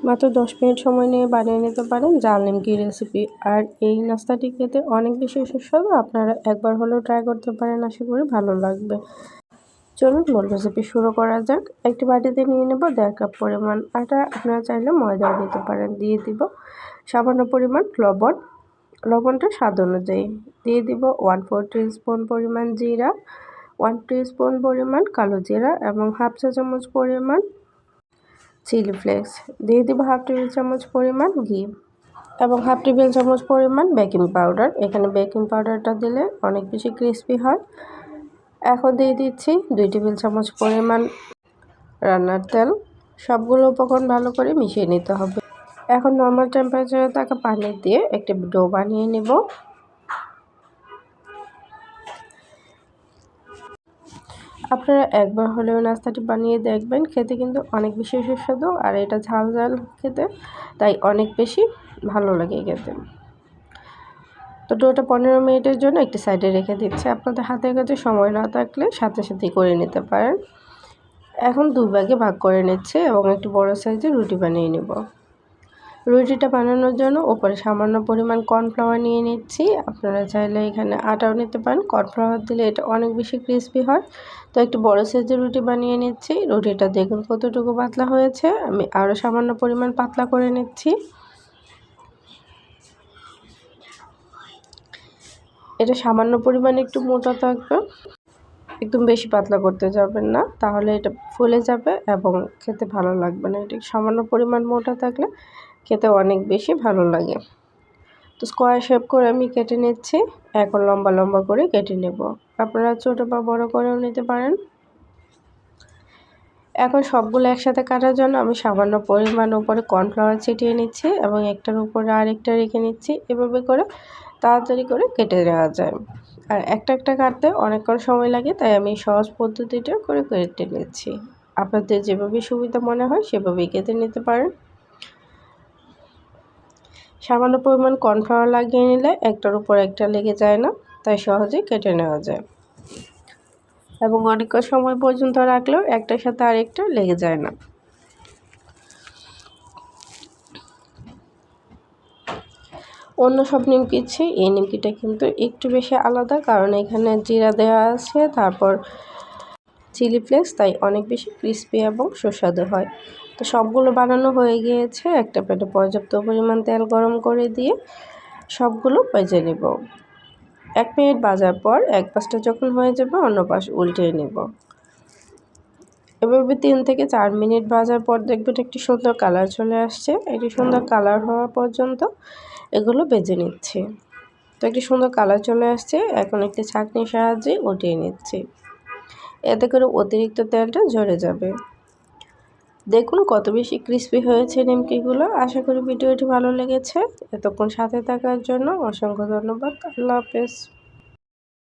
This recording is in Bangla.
মাত্র দশ মিনিট সময় নিয়ে বানিয়ে নিতে পারেন জাল নিমকি রেসিপি আর এই নাস্তাটি খেতে অনেক বেশি সুস্বাদু, আপনারা একবার হলেও ট্রাই করতে পারেন, আশা করি ভালো লাগবে। চলুন মূল রেসিপি শুরু করা যাক। একটি বাটিতে নিয়ে নেব দেড় কাপ পরিমাণ আটা, আপনারা চাইলে ময়দাও দিতে পারেন। দিয়ে দিব সামান্য পরিমাণ লবণ। লবণটা স্বাদ অনুযায়ী দিয়ে দিব ওয়ান ফোর স্পুন পরিমাণ জিরা ওয়ান স্পুন পরিমাণ কালো জিরা এবং হাফ চা চামচ পরিমাণ চিলি ফ্লেক্স। দিয়ে দেবো হাফ টেবিল চামচ পরিমাণ ঘি এবং হাফ টেবিল চামচ পরিমাণ বেকিং পাউডার। এখানে বেকিং পাউডারটা দিলে অনেক বেশি ক্রিস্পি হয়। এখন দিয়ে দিচ্ছি দুই টেবিল চামচ পরিমাণ রান্নার তেল। সবগুলো উপকরণ ভালো করে মিশিয়ে নিতে হবে। এখন নর্মাল টেম্পারেচারে থাকা পানি দিয়ে একটি ডো বানিয়ে নেব। আপনারা একবার হলেও নাস্তাটি বানিয়ে দেখবেন। খেতে কিন্তু অনেক বেশি সুস্বাদু আর এটা ঝাল ঝাল খেতে, তাই অনেক বেশি ভালো লাগে খেতে। তো ডোটা পনেরো মিনিটের জন্য একটি সাইডে রেখে দিচ্ছে। আপনাদের হাতের কাছে সময় না থাকলে সাথে সাথেই করে নিতে পারেন। এখন দুই ভাগে ভাগ করে নিচ্ছে এবং একটি বড় সাইজের রুটি বানিয়ে নেব। রুটিটা বানানোর জন্য ওপরে সামান্য পরিমাণ কর্নফ্লাওয়ার নিয়ে নিচ্ছি। আপনারা চাইলে এখানে আটাও নিতে পারেন। কর্নফ্লাওয়ার দিলে এটা অনেক বেশি ক্রিস্পি হয়। তো একটু বড় সাইজের রুটি বানিয়ে নিচ্ছি। রুটিটা দেখুন কতটুকু পাতলা হয়েছে। আমি আরও সামান্য পরিমাণ পাতলা করে নিচ্ছি। এটা সামান্য পরিমাণে একটু মোটা থাকবে। একদম বেশি পাতলা করতে যাবেন না। তাহলে এটা ফুলে যাবে এবং খেতে ভালো লাগবে না। এটা সামান্য পরিমাণ মোটা থাকলে খেতে অনেক বেশি ভালো লাগে। তো স্কোয়ার শেপ করে আমি কেটে নিচ্ছি। এখন লম্বা লম্বা করে কেটে নেব। আপনারা ছোটো বা বড় করেও নিতে পারেন। এখন সবগুলো একসাথে কাটার জন্য আমি সামান্য পরিমাণ উপরে কর্নফ্লাওয়ার ছিটিয়ে নিচ্ছি এবং একটার উপরে আরেকটা রেখে নিচ্ছি। এভাবে করে তাড়াতাড়ি করে কেটে নেওয়া যায়। আর একটা একটা কাটতে অনেকক্ষণ সময় লাগে, তাই আমি সহজ পদ্ধতিটা করে কেটে নিচ্ছি। আপনাদের যেভাবে সুবিধা মনে হয়, সেভাবেই কেটে নিতে পারেন। সামান্য পরিমাণ কর্নফ্লাওয়ার লাগিয়ে নিলে একটার উপর একটা লেগে যায় না, তাই সহজেই কেটে নেওয়া যায়। এবং অনেক সময় পর্যন্ত রাখলেও একটার সাথে আরেকটা লেগে যায় না। অন্য সব নিমকির চেয়ে এই নিমকিটা কিন্তু একটু বেশি আলাদা, কারণ এখানে জিরা দেওয়া আছে, তারপর চিলি ফ্লেক্স, তাই অনেক বেশি ক্রিস্পি এবং সুস্বাদু হয়। তো সবগুলো বানানো হয়ে গিয়েছে। একটা প্লেটে পর্যাপ্ত পরিমাণ তেল গরম করে দিয়ে সবগুলো ভেজে নেব। এক মিনিট বাজার পর এক পাশটা যখন হয়ে যাবে, অন্য পাশ উল্টিয়ে নেব। এভাবে তিন থেকে চার মিনিট ভাজার পর দেখবেন একটি সুন্দর কালার চলে আসছে। একটি সুন্দর কালার হওয়া পর্যন্ত এগুলো বেজে নিচ্ছি। তো একটি সুন্দর কালার চলে আসছে। এখন একটি ছাঁকনির সাহায্যে উঠিয়ে নিচ্ছি। এতে করে অতিরিক্ত তেলটা ঝরে যাবে। দেখুন কত বেশি ক্রিস্পি হয়েছে নিমকিগুলো। আশা করি ভিডিওটি ভালো লেগেছে। এতক্ষণ সাথে থাকার জন্য অসংখ্য ধন্যবাদ। আল্লাহ হাফেজ।